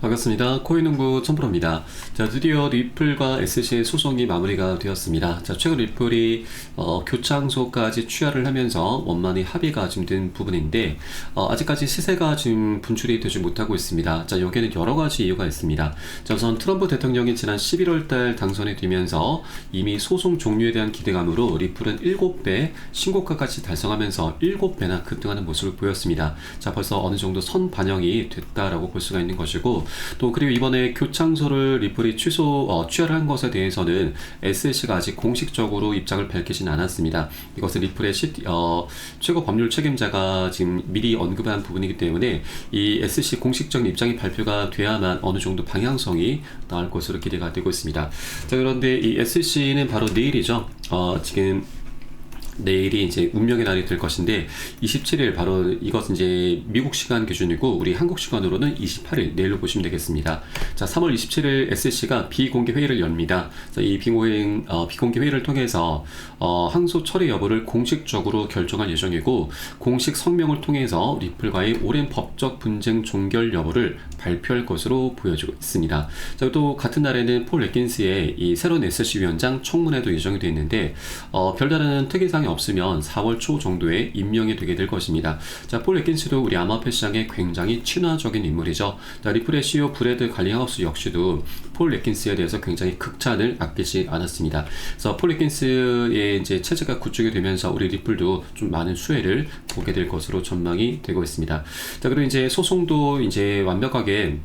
반갑습니다. 코인농부 천프로입니다. 자, 드디어 리플과 SC의 소송이 마무리가 되었습니다. 자, 최근 리플이 어, 교창소까지 취하를 하면서 원만히 합의가 지금 된 부분인데 어, 아직까지 시세가 지금 분출이 되지 못하고 있습니다. 자, 여기에는 여러 가지 이유가 있습니다. 자, 우선 트럼프 대통령이 지난 11월 달 당선이 되면서 이미 소송 종료에 대한 기대감으로 리플은 7배 신고가까지 달성하면서 7배나 급등하는 모습을 보였습니다. 자, 벌써 어느 정도 선 반영이 됐다라고 볼 수가 있는 것이고 또 그리고 이번에 교창소를 리플이 취소 어, 취하한 것에 대해서는 SSC가 아직 공식적으로 입장을 밝히진 않았습니다. 이것은 리플의 시, 어, 최고 법률 책임자가 지금 미리 언급한 부분이기 때문에 이 SC 공식적인 입장이 발표가 돼야만 어느 정도 방향성이 나올 것으로 기대가 되고 있습니다. 자 그런데 이 SC는 바로 내일이죠. 어, 지금 내일이 이제 운명의 날이 될 것인데 27일 바로 이것은 이제 미국 시간 기준이고 우리 한국 시간으로는 28일 내일로 보시면 되겠습니다. 자, 3월 27일 SC가 비공개 회의를 엽니다. 자, 이 비공개, 어, 비공개 회의를 통해서 어, 항소 처리 여부를 공식적으로 결정할 예정이고 공식 성명을 통해서 리플과의 오랜 법적 분쟁 종결 여부를 발표할 것으로 보여지고 있습니다. 자, 또 같은 날에는 폴 레킨스의 이 새로운 SC 위원장 청문회도 예정이 되어 있는데 어, 별다른 특이사항이 없으면 4월 초 정도에 임명이 되게 될 것입니다. 자, 폴 레킨스도 우리 암호화폐 시장에 굉장히 친화적인 인물이죠. 자, 리플의 CEO 브래드 갈링하우스 역시도 폴 레킨스에 대해서 굉장히 극찬을 아끼지 않았습니다. 그래서 폴 레킨스의 이제 체제가 구축이 되면서 우리 리플도 좀 많은 수혜를 보게 될 것으로 전망이 되고 있습니다. 자, 그리고 이제 소송도 이제 완벽하게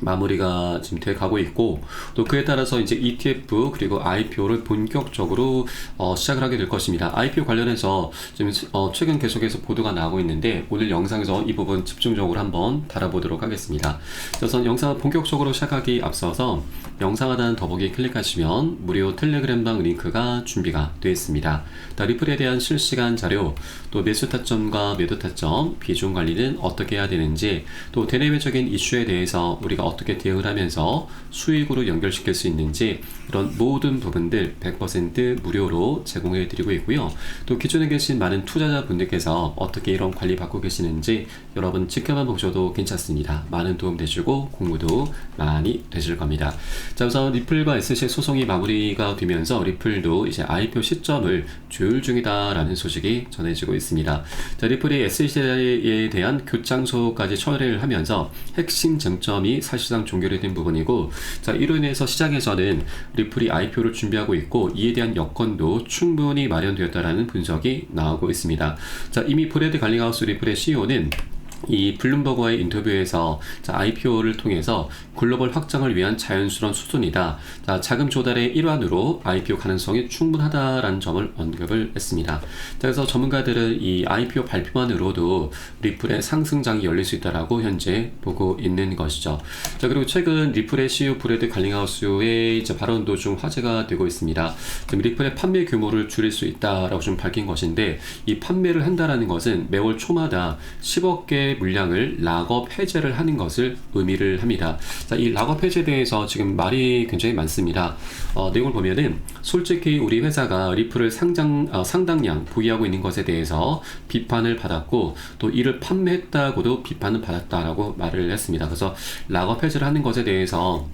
마무리가 지금 돼 가고 있고 또 그에 따라서 이제 ETF 그리고 IPO를 본격적으로 어, 시작을 하게 될 것입니다. IPO 관련해서 지금 어, 최근 계속해서 보도가 나오고 있는데 오늘 영상에서 이 부분 집중적으로 한번 다뤄보도록 하겠습니다. 우선 영상을 본격적으로 시작하기 앞서서 영상 하단 더보기 클릭하시면 무료 텔레그램방 링크가 준비가 되어 있습니다. 리플에 대한 실시간 자료, 또 매수 타점과 매도 타점, 비중 관리는 어떻게 해야 되는지, 또 대내외적인 이슈에 대해서 우리가 어떻게 대응을 하면서 수익으로 연결시킬 수 있는지 이런 모든 부분들 100% 무료로 제공해 드리고 있고요. 또 기존에 계신 많은 투자자분들께서 어떻게 이런 관리 받고 계시는지 여러분 지켜만 보셔도 괜찮습니다. 많은 도움 되시고 공부도 많이 되실 겁니다. 자 우선 리플과 SC 소송이 마무리가 되면서 리플도 이제 IPO 시점을 조율 중이다라는 소식이 전해지고 있습니다. 자 리플이 SC에 대한 교장소까지 처리를 하면서 핵심 쟁점이 사실상 종결이 된 부분이고 자 이로 인해서 시장에서는 리플이 IPO를 준비하고 있고 이에 대한 여건도 충분히 마련되었다라는 분석이 나오고 있습니다. 자 이미 브래드 갈링하우스 리플의 CEO는 이 블룸버그와의 인터뷰에서 자, IPO를 통해서 글로벌 확장을 위한 자연스러운 수순이다. 자, 자금 조달의 일환으로 IPO 가능성이 충분하다라는 점을 언급을 했습니다. 자, 그래서 전문가들은 이 IPO 발표만으로도 리플의 상승장이 열릴 수 있다라고 현재 보고 있는 것이죠. 자, 그리고 최근 리플의 CEO 브래드 갈링하우스의 발언도 좀 화제가 되고 있습니다. 리플의 판매 규모를 줄일 수 있다라고 좀 밝힌 것인데 이 판매를 한다라는 것은 매월 초마다 10억 개 물량을 락업 해제를 하는 것을 의미를 합니다. 자, 이 락업 해제에 대해서 지금 말이 굉장히 많습니다. 어, 내용을 보면은 솔직히 우리 회사가 리플을 상장, 어, 상당량 보유하고 있는 것에 대해서 비판을 받았고 또 이를 판매했다고도 비판을 받았다라고 말을 했습니다. 그래서 락업 해제를 하는 것에 대해서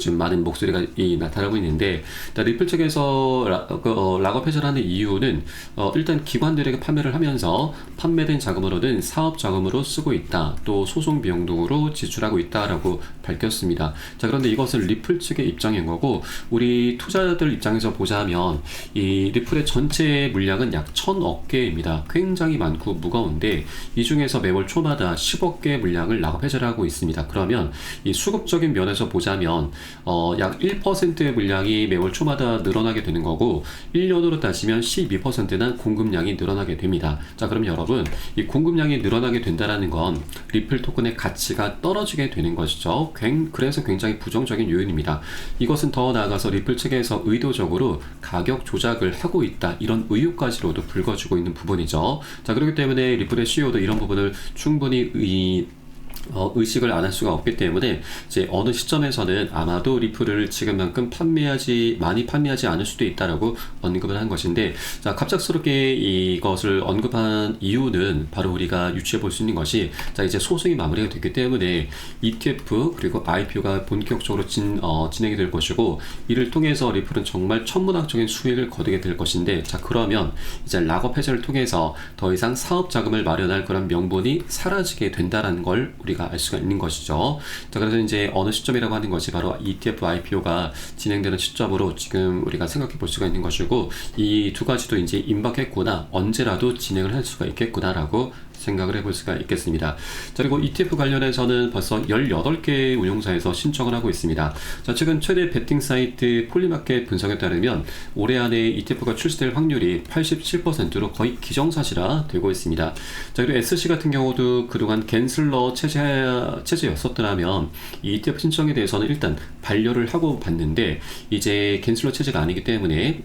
지금 많은 목소리가 이, 나타나고 있는데 리플 측에서 라, 그, 어, 락업 해제하는 이유는 어, 일단 기관들에게 판매를 하면서 판매된 자금으로는 사업 자금으로 쓰고 있다. 또 소송 비용 등으로 지출하고 있다라고 밝혔습니다. 자 그런데 이것은 리플 측의 입장인 거고 우리 투자자들 입장에서 보자면 이 리플의 전체 물량은 약 천억 개입니다. 굉장히 많고 무거운데 이 중에서 매월 초마다 10억 개 물량을 락업 해제를 하고 있습니다. 그러면 이 수급적인 면에서 보자면 어, 약 1%의 물량이 매월 초마다 늘어나게 되는 거고 1년으로 따지면 12%나 공급량이 늘어나게 됩니다. 자, 그럼 여러분 이 공급량이 늘어나게 된다라는 건 리플 토큰의 가치가 떨어지게 되는 것이죠. 그래서 굉장히 부정적인 요인입니다. 이것은 더 나아가서 리플 측에서 의도적으로 가격 조작을 하고 있다 이런 의혹까지로도 불거지고 있는 부분이죠. 자, 그렇기 때문에 리플의 CEO도 이런 부분을 충분히 의 어, 의식을 안 할 수가 없기 때문에 이제 어느 시점에서는 아마도 리플을 지금만큼 판매하지 많이 판매하지 않을 수도 있다라고 언급을 한 것인데 자 갑작스럽게 이것을 언급한 이유는 바로 우리가 유추해 볼 수 있는 것이 자 이제 소송이 마무리가 됐기 때문에 ETF 그리고 IPO가 본격적으로 진, 어, 진행이 될 것이고 이를 통해서 리플은 정말 천문학적인 수익을 거두게 될 것인데 자 그러면 이제 락업 해제를 통해서 더 이상 사업 자금을 마련할 그런 명분이 사라지게 된다라는 걸 우리가 알 수가 있는 것이죠. 자, 그래서 이제 어느 시점이라고 하는 것이 바로 ETF IPO가 진행되는 시점으로 지금 우리가 생각해 볼 수가 있는 것이고 이 두 가지도 이제 임박했구나 언제라도 진행을 할 수가 있겠구나라고 생각을 해볼 수가 있겠습니다. 자, 그리고 ETF 관련해서는 벌써 18개 운용사에서 신청을 하고 있습니다. 자, 최근 최대 베팅 사이트 폴리마켓 분석에 따르면 올해 안에 ETF가 출시될 확률이 87%로 거의 기정사실화 되고 있습니다. 자, 그리고 SC 같은 경우도 그동안 겐슬러 체제, 체제였었더라면 이 ETF 신청에 대해서는 일단 반려를 하고 봤는데 이제 겐슬러 체제가 아니기 때문에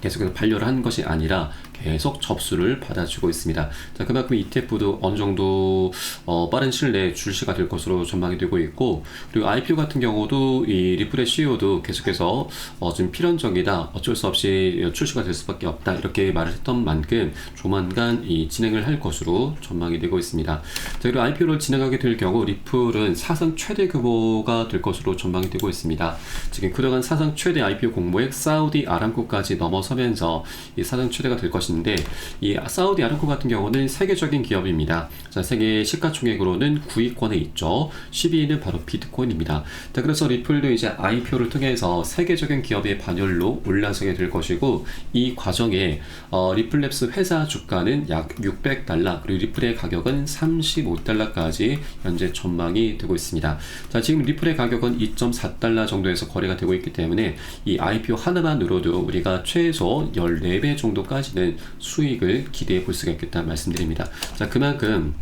계속해서 반려를 한 것이 아니라 계속 접수를 받아주고 있습니다. 자, 그만큼 ETF도 어느 정도 어, 빠른 시일 내에 출시가 될 것으로 전망이 되고 있고 그리고 IPO 같은 경우도 이 리플의 CEO도 계속해서 어, 좀 필연적이다 어쩔 수 없이 출시가 될 수밖에 없다 이렇게 말을 했던 만큼 조만간 이 진행을 할 것으로 전망이 되고 있습니다. 자, 그리고 IPO를 진행하게 될 경우 리플은 사상 최대 규모가 될 것으로 전망이 되고 있습니다. 지금 그동안 사상 최대 IPO 공모액 사우디 아람코까지 넘어서면서 이 사상 최대가 될 것입니다. 것인데 이 사우디 아람코 같은 경우는 세계적인 기업입니다. 자, 세계 시가총액으로는 9위권에 있죠. 10위는 바로 비트코인입니다. 자, 그래서 리플도 이제 IPO를 통해서 세계적인 기업의 반열로 올라서게 될 것이고 이 과정에 어, 리플랩스 회사 주가는 약 600달러 그리고 리플의 가격은 35달러까지 현재 전망이 되고 있습니다. 자, 지금 리플의 가격은 2.4달러 정도에서 거래가 되고 있기 때문에 이 IPO 하나만으로도 우리가 최소 14배 정도까지는 수익을 기대해 볼 수가 있겠다 말씀드립니다. 자, 그만큼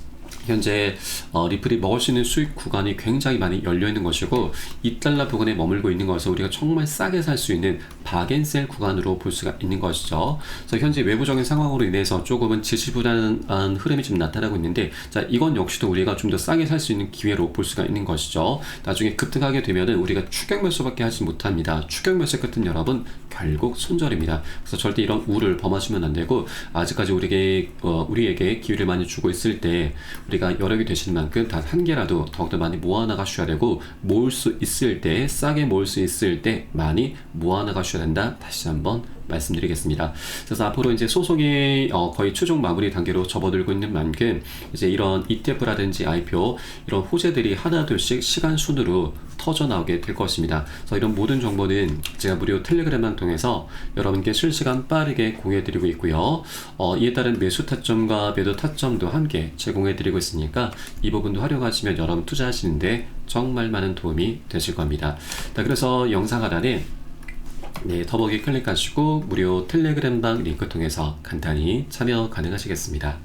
현재 어, 리플이 먹을 수 있는 수익 구간이 굉장히 많이 열려 있는 것이고 2달러 부근에 머물고 있는 것을 우리가 정말 싸게 살 수 있는 바겐셀 구간으로 볼 수가 있는 것이죠. 그래서 현재 외부적인 상황으로 인해서 조금은 지지부단한 흐름이 좀 나타나고 있는데 자 이건 역시도 우리가 좀 더 싸게 살 수 있는 기회로 볼 수가 있는 것이죠. 나중에 급등하게 되면은 우리가 추격 매수밖에 하지 못합니다. 추격 매수 끝은 여러분 결국 손절입니다. 그래서 절대 이런 우를 범하시면 안 되고 아직까지 우리에게 어, 우리에게 기회를 많이 주고 있을 때 우리가 여력이 되시는 만큼 단 한 개라도 더욱더 많이 모아나가셔야 되고 모을 수 있을 때 싸게 모을 수 있을 때 많이 모아나가셔야 된다. 다시 한번 말씀드리겠습니다. 그래서 앞으로 이제 소송이 어 거의 최종 마무리 단계로 접어들고 있는 만큼 이제 이런 ETF라든지 IPO 이런 호재들이 하나둘씩 시간 순으로 터져 나오게 될 것입니다. 그래서 이런 모든 정보는 제가 무료 텔레그램만 통해서 여러분께 실시간 빠르게 공유해드리고 있고요. 어, 이에 따른 매수 타점과 매도 타점도 함께 제공해드리고 있으니까 이 부분도 활용하시면 여러분 투자하시는데 정말 많은 도움이 되실 겁니다. 자, 그래서 영상 하단에 네, 더보기 클릭하시고 무료 텔레그램방 링크 통해서 간단히 참여 가능하시겠습니다.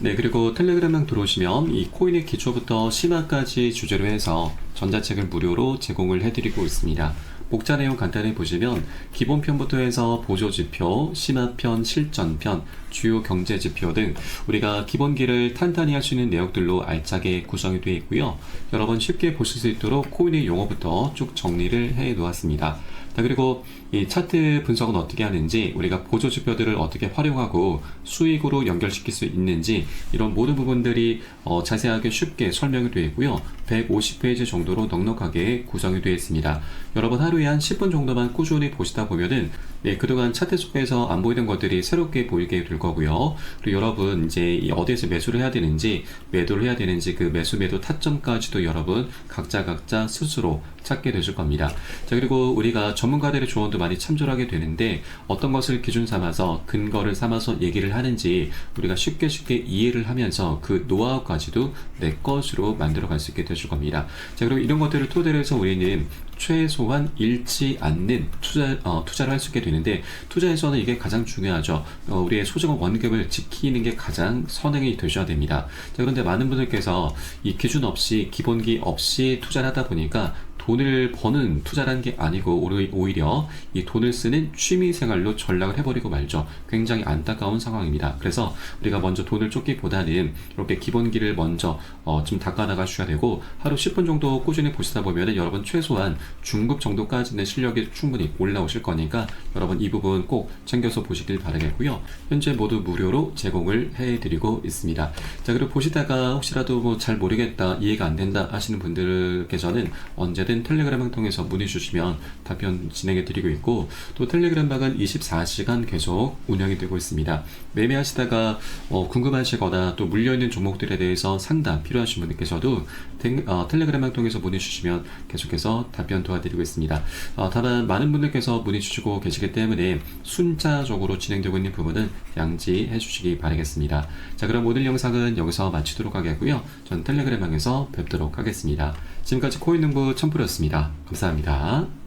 네, 그리고 텔레그램방 들어오시면 이 코인의 기초부터 심화까지 주제로 해서 전자책을 무료로 제공을 해드리고 있습니다. 목자 내용 간단히 보시면 기본편부터 해서 보조지표, 심화편, 실전편, 주요 경제지표 등 우리가 기본기를 탄탄히 할 수 있는 내용들로 알짜게 구성이 되어 있고요. 여러분 쉽게 보실 수 있도록 코인의 용어부터 쭉 정리를 해 놓았습니다. 자, 그리고 이 차트 분석은 어떻게 하는지, 우리가 보조 지표들을 어떻게 활용하고 수익으로 연결시킬 수 있는지, 이런 모든 부분들이 어, 자세하게 쉽게 설명이 되어 있고요. 150페이지 정도로 넉넉하게 구성이 되어 있습니다. 여러분 하루에 한 10분 정도만 꾸준히 보시다 보면은 네, 그동안 차트 속에서 안 보이던 것들이 새롭게 보이게 될 거고요. 그리고 여러분 이제 어디에서 매수를 해야 되는지 매도를 해야 되는지 그 매수 매도 타점까지도 여러분 각자 각자 스스로 찾게 되실 겁니다. 자 그리고 우리가 전문가들의 조언도 많이 참조하게 되는데 어떤 것을 기준 삼아서 근거를 삼아서 얘기를 하는지 우리가 쉽게 쉽게 이해를 하면서 그 노하우까지도 내 것으로 만들어 갈 수 있게 되실 겁니다. 자 그리고 이런 것들을 토대로 해서 우리는 최소한 잃지 않는 투자, 어, 투자를 할 수 있게 되는 데 투자에서는 이게 가장 중요하죠. 어, 우리의 소중한 원금을 지키는 게 가장 선행이 되셔야 됩니다. 자, 그런데 많은 분들께서 이 기준 없이 기본기 없이 투자를 하다 보니까 돈을 버는 투자라는 게 아니고 오히- 오히려 이 돈을 쓰는 취미 생활로 전락을 해버리고 말죠. 굉장히 안타까운 상황입니다. 그래서 우리가 먼저 돈을 쫓기보다는 이렇게 기본기를 먼저 어, 좀 닦아나가셔야 되고 하루 10분 정도 꾸준히 보시다 보면은 여러분 최소한 중급 정도까지는 실력이 충분히 올라오실 거니까 여러분 이 부분 꼭 챙겨서 보시길 바라겠고요. 현재 모두 무료로 제공을 해드리고 있습니다. 자 그리고 보시다가 혹시라도 뭐 잘 모르겠다 이해가 안 된다 하시는 분들께서는 언제든 텔레그램을 통해서 문의 주시면 답변 진행해 드리고 있고 또 텔레그램 방은 24시간 계속 운영이 되고 있습니다. 매매하시다가 어, 궁금하시거나 또 물려있는 종목들에 대해서 상담 필요하신 분들께서도 텔- 어, 텔레그램 방 통해서 문의 주시면 계속해서 답변 도와드리고 있습니다. 어, 다만 많은 분들께서 문의 주시고 계시기 때문에 순차적으로 진행되고 있는 부분은 양지해 주시기 바라겠습니다. 자 그럼 오늘 영상은 여기서 마치도록 하겠고요. 전 텔레그램 방에서 뵙도록 하겠습니다. 지금까지 코인농부 첨프였습니다. 감사합니다.